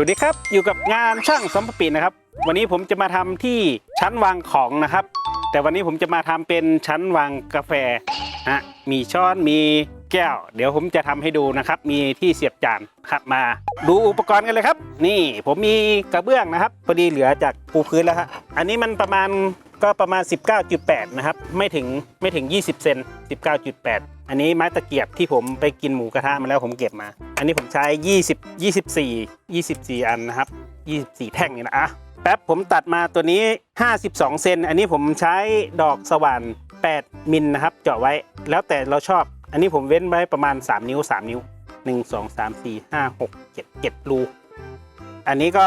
สวัสดีครับ อยู่กับงานช่างสัมปปีนะครับ วันนี้ผมจะมาทำที่ชั้นวางของนะครับ แต่วันนี้ผมจะมาทำเป็นชั้นวางกาแฟฮะมีช้อนมีแก้ว เดี๋ยวผมจะทำให้ดูนะครับ มีที่เสียบจานครับมา ดูอุปกรณ์กันเลยครับ นี่ผมมีกระเบื้องนะครับพอดีเหลือจากปูพื้นแล้วฮะอันนี้มันประมาณก็ประมาณ 19.8 นะครับ ไม่ถึงไม่ถึง 20 เซน19.8 อันนี้ไม้ตะเกียบที่ผมไปกินหมูกระทะมาแล้วผมเก็บมา อันนี้ผมใช้ 20 24 24 อันนะครับ 24 แท่งนี่นะอะแป๊บผมตัดมาตัวนี้ 52 เซน อันนี้ผมใช้ดอกสว่าน 8 มิลนะครับ เจาะไว้ แล้วแต่เราชอบ อันนี้ผมเว้นไว้ประมาณ 3 นิ้ว 3 นิ้ว 1 2 3 4 5 6 7 7 รู อันนี้ก็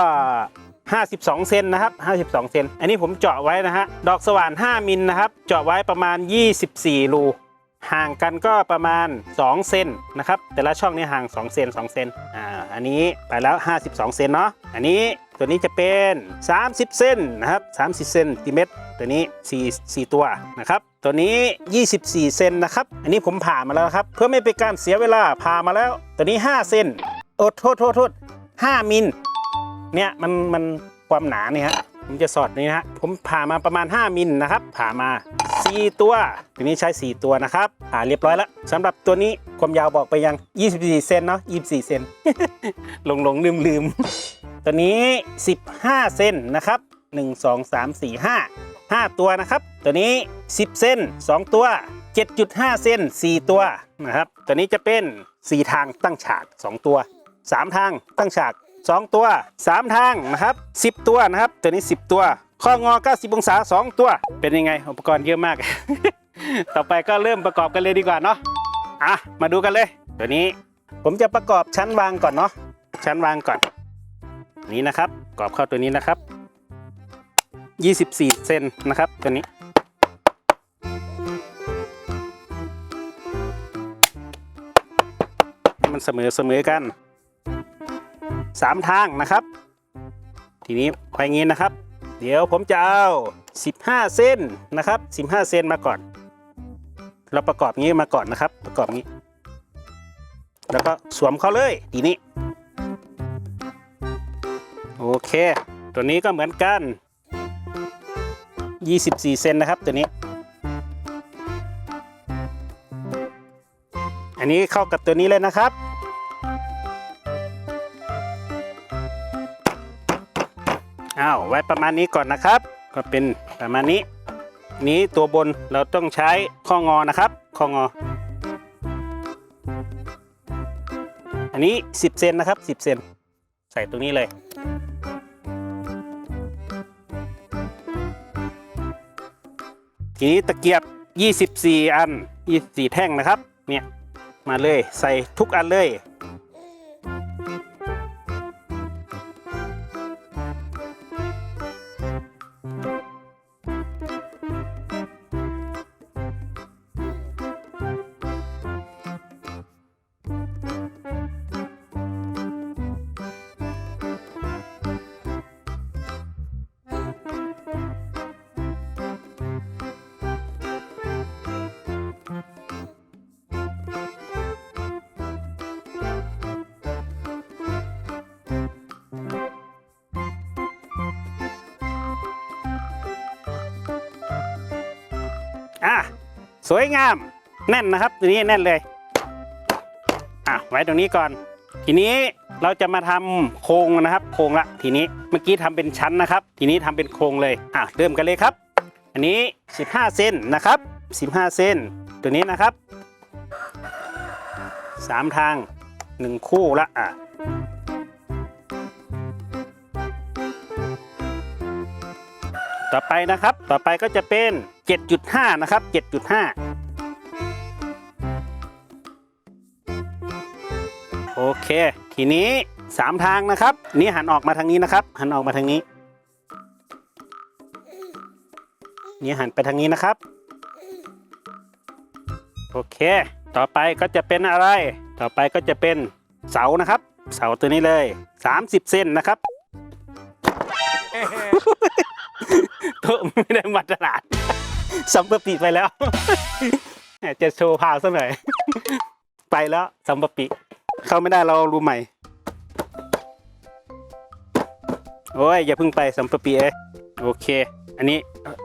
52 เซนนะครับ 52 เซน อันนี้ผมเจาะไว้นะฮะ ดอกสว่าน 5 มิลนะครับ เจาะไว้ประมาณ 24 รู ห่างกันก็ประมาณ 2 เซนนะครับ แต่ละช่องนี้ห่าง 2 เซน2 เซนอ่าอันนี้ไปแล้ว 52 เซนเนาะอันนี้ตัวนี้จะเป็น 30 เซนนะครับ30 เซนติเมตรตัวนี้4 4ตัวนะครับตัวนี้ 24 เซนนะครับ อันนี้ผมผ่ามาแล้วครับ เพื่อไม่เป็นการเสียเวลาผ่ามาแล้ว ตัวนี้ 5 เซนโอ้โทษโทษโทษ5มิลเนี่ยมันมันความหนาเนี่ยฮะ ผมจะสอดนี่นะฮะผมผ่ามาประมาณ 5 มิลนะครับ ผ่ามา 4 ตัวตัวนี้ใช้ 4 ตัวนะครับผ่าเรียบร้อยแล้วสำหรับตัวนี้ความยาวบอกไปยัง 24 เซนเนาะ24 เซนหลงหลงลืมลืมตัวนี้ 15 เซนนะครับ 1 2 3 4 5 5 ตัวนะครับ ตัวนี้ 10 เซน2 ตัว 7.5 เซน4 ตัวนะครับ ตัวนี้จะเป็น 4 ทางตั้งฉาก 2 ตัว 3 ทางตั้งฉาก 2 ตัว 3 ทางนะครับ 10 ตัวนะครับ ตัวนี้ 10 ตัว ข้องอ 90 องศา 2 ตัว เป็นยังไงอุปกรณ์เยอะมาก ต่อไปก็เริ่มประกอบกันเลยดีกว่าเนาะอะมาดูกันเลย ตัวนี้ผมจะประกอบชั้นวางก่อนเนาะชั้นวางก่อน นี้นะครับประกอบเข้าตัวนี้นะครับ 24 เซนนะครับตัวนี้ให้มันเสมอเสมอกัน สามทางนะครับ ทีนี้พออย่างนี้นะครับ เดี๋ยวผมจะเอา 15 เส้นนะครับ 15เซนมาก่อน เราประกอบงี้มาก่อนนะครับ ประกอบงี้ แล้วก็สวมเข้าเลยทีนี้ โอเค ตัวนี้ก็เหมือนกัน 24 เซนนะครับตัวนี้อันนี้เข้ากับตัวนี้เลยนะครับ ไว้ประมาณนี้ก่อนนะครับ ก็เป็นประมาณนี้ นี้ตัวบนเราต้องใช้ข้องอนะครับ ข้องอ อันนี้ 10 เซนนะครับ 10 เซนใส่ตรงนี้เลยทีนี้ตะเกียบ 24 อัน 24 แท่งนะครับ เนี่ย มาเลย ใส่ทุกอันเลย สวยงามแน่นนะครับตัวนี้แน่นเลยอะไว้ตรงนี้ก่อน ทีนี้เราจะมาทำโครงนะครับ โครงละทีนี้เมื่อกี้ทำเป็นชั้นนะครับ ทีนี้ทำเป็นโครงเลยอะเริ่มกันเลยครับ อันนี้ 15 เซนนะครับ 15 เซนตัวนี้นะครับสามทางหนึ่งคู่ละอะต่อไปนะครับ ต่อไปก็จะเป็น 7.5 นะครับ 7.5 โอเค ทีนี้ 3 ทางนะครับ นี่หันออกมาทางนี้นะครับ หันออกมาทางนี้ นี่หันไปทางนี้นะครับ โอเค ต่อไปก็จะเป็นอะไร ต่อไปก็จะเป็นเสานะครับ เสาตัวนี้เลย 30 เซนนะครับโต๊ะไม่ได้มาตรฐาน สัมปปิไปแล้วแหมจะโชว์พาวซะหน่อย ไปแล้วสัมปปิเข้าไม่ได้เรารู้ใหม่ โอ้ย อย่าเพิ่งไปสัมปปีเอ้ยโอเค อันนี้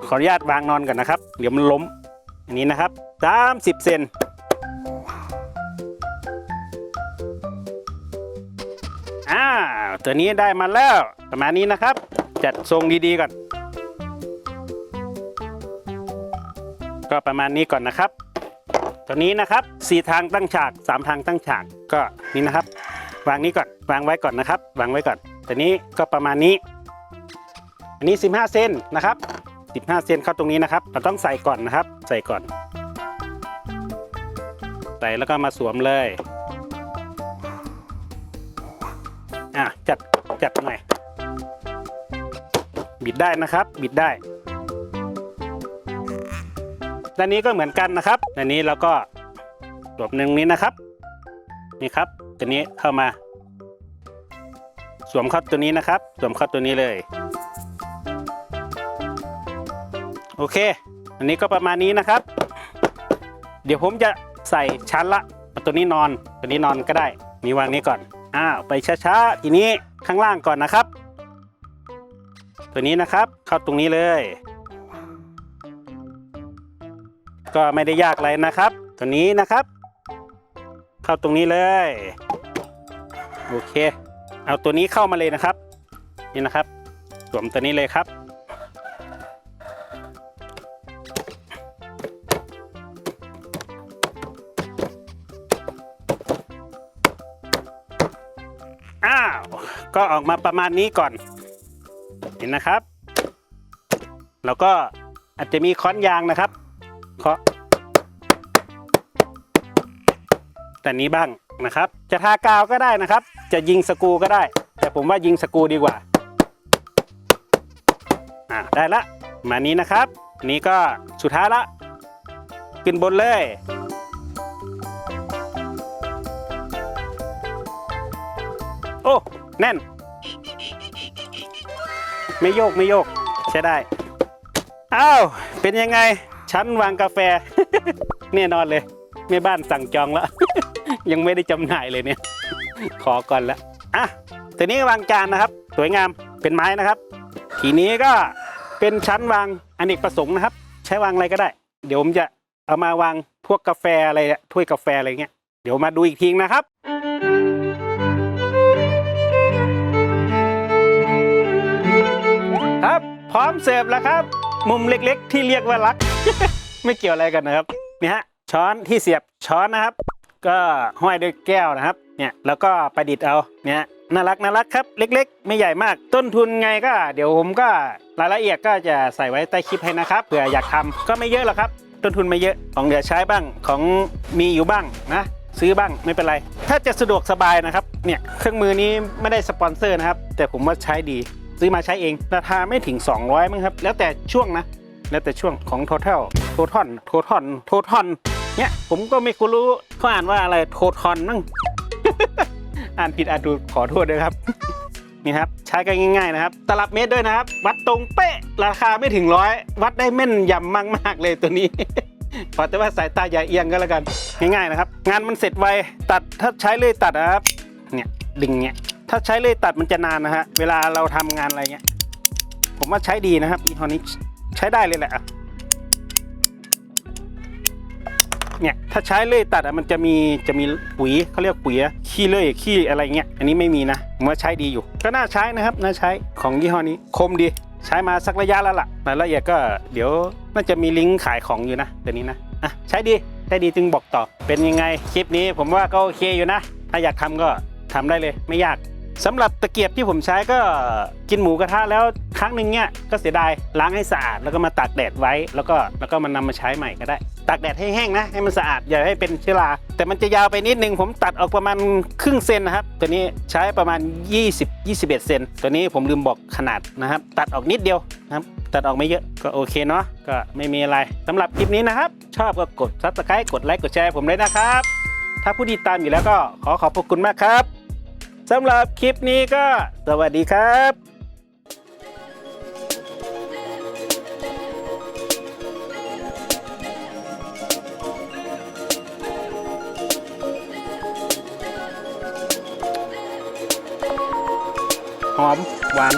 ขออนุญาตวางนอนก่อนนะครับ เดี๋ยวมันล้ม อันนี้นะครับ 30 เซนอ้าวตัวนี้ได้มาแล้ว ประมาณนี้นะครับ จัดทรงดีๆก่อน ก็ประมาณนี้ก่อนนะครับตัวนี้นะครับสี่ทางตั้งฉากสามทางตั้งฉากก็นี่นะครับ วางนี้ก่อนวางไว้ก่อนนะครับ วางไว้ก่อนตัวนี้ก็ประมาณนี้ อันนี้ 15 เซนนะครับ 15 เซนเข้าตรงนี้นะครับ เราต้องใส่ก่อนนะครับ ใส่ก่อน ใส่แล้วก็มาสวมเลยอะจัดจัดหน่อยบิดได้นะครับ บิดได้ ด้านนี้ก็เหมือนกันนะครับด้านนี้เราก็สวมหนึ่งนี้นะครับ นี่ครับ ตัวนี้เข้ามา สวมเข้าตัวนี้นะครับ สวมเข้าตัวนี้เลย โอเค อันนี้ก็ประมาณนี้นะครับ เดี๋ยวผมจะใส่ชั้นละ ตัวนี้นอน ตัวนี้นอนก็ได้นี่วางนี้ก่อน อ้าว ไปช้าๆ ทีนี้ข้างล่างก่อนนะครับ ตัวนี้นะครับ เข้าตรงนี้เลย ก็ไม่ได้ยากอะไรนะครับ ตัวนี้นะครับ เข้าตรงนี้เลยโอเค เอาตัวนี้เข้ามาเลยนะครับ นี่นะครับสวมตัวนี้เลยครับ อ้าว ก็ออกมาประมาณนี้ก่อน เห็นนะครับ แล้วก็อาจจะมีค้อนยางนะครับ เคาะแต่นี้บ้างนะครับ จะทากาวก็ได้นะครับ จะยิงสกูก็ได้ แต่ผมว่ายิงสกูดีกว่าอ่าได้ละ มานี้นะครับนี้ก็สุดท้ายละ ขึ้นบนเลยโอ้ แน่น ไม่โยกไม่โยก ใช้ได้ อ้าว เป็นยังไง ชั้นวางกาแฟ แน่นอนเลยแม่บ้านสั่งจองแล้ว ยังไม่ได้จำหน่ายเลยเนี่ย ขอก่อนละอะทีนี้วางจานนะครับ สวยงามเป็นไม้นะครับ ทีนี้ก็เป็นชั้นวางอเนกประสงค์นะครับ ใช้วางอะไรก็ได้ เดี๋ยวผมจะเอามาวางพวกกาแฟอะไรถ้วยกาแฟอะไรเงี้ยเดี๋ยวมาดูอีกทีนะครับครับ พร้อมเสิร์ฟแล้วครับ มุมเล็กๆ ที่เรียกว่ารัก ไม่เกี่ยวอะไรกันนะครับนี่ฮะช้อนที่เสียบช้อนนะครับ ก็ห้อยด้วยแก้วนะครับเนี่ยแล้วก็ประดิษฐ์เอาเนี่ยน่ารักน่ารักครับ เล็ก ๆ ไม่ใหญ่มาก ต้นทุนไงก็ เดี๋ยวผมก็รายละเอียดก็จะใส่ไว้ใต้คลิปให้นะครับเผื่ออยากทำก็ไม่เยอะหรอกครับ ต้นทุนไม่เยอะของเหลือใช้บ้างของมีอยู่บ้างนะซื้อบ้างไม่เป็นไร ถ้าจะสะดวกสบายนะครับเนี่ยเครื่องมือนี้ไม่ได้สปอนเซอร์นะครับ แต่ผมว่าใช้ดี ซื้อมาใช้เองราคาไม่ถึง 200มั้งครับ แล้วแต่ช่วงนะ แล้วแต่ช่วงของ total total total total เนี่ยผมก็ไม่คุ้รู้เขาอ่านว่าอะไร total มั้งอ่านผิดอ่านถูกขอโทษด้วยครับนี่ครับใช้กันง่ายๆนะครับ ตลับเมตรด้วยนะครับ วัดตรงเป๊ะราคาไม่ถึงร้อยวัดได้แม่นยำมากๆเลยตัวนี้ขอแต่ว่าสายตาอย่าเอียงก็แล้วกันง่ายๆนะครับ งานมันเสร็จไวตัดถ้าใช้เลยตัดนะครับเนี่ยดึงเนี่ย ถ้าใช้เลยตัดมันจะนานนะฮะ เวลาเราทำงานอะไรเงี้ย ผมว่าใช้ดีนะครับยี่ห้อนี้ใช้ได้เลยแหละเนี่ยถ้าใช้เลยตัดอะมันจะมีจะมีปุ๋ยเขาเรียกปุ๋ยขี้เลื่อยขี้อะไรเงี้ยอันนี้ไม่มีนะผมว่าใช้ดีอยู่ ก็น่าใช้นะครับน่าใช้ของยี่ห้อนี้คมดี ใช้มาสักระยะแล้วล่ะรายละเอียดก็เดี๋ยวน่าจะมีลิงก์ขายของอยู่นะเดี๋ยวนี้นะอะใช้ดีใช้ดีจึงบอกต่อ เป็นยังไงคลิปนี้ผมว่าก็โอเคอยู่นะ ถ้าอยากทำก็ทำได้เลยไม่ยาก สำหรับตะเกียบที่ผมใช้ก็กินหมูกระทะแล้วครั้งหนึ่งเนี่ยก็เสียดายล้างให้สะอาดแล้วก็มาตากแดดไว้ แล้วก็แล้วก็มันนำมาใช้ใหม่ก็ได้ ตากแดดให้แห้งนะให้มันสะอาดอย่าให้เป็นเชื้อราแต่มันจะยาวไปนิดนึงผมตัดออกประมาณครึ่งเซนนะครับ ตัวนี้ใช้ประมาณ 20 21 เซนตัวนี้ผมลืมบอกขนาดนะครับ ตัดออกนิดเดียวนะครับตัดออกไม่เยอะก็โอเคเนาะก็ไม่มีอะไรสำหรับคลิปนี้นะครับ ชอบก็กด subscribe กดไลค์กดแชร์ผมเลยนะครับ ถ้าผู้ติดตามอยู่แล้วก็ขอขอบพระคุณมากครับ สำหรับคลิปนี้ก็ สวัสดีครับหอม หวาน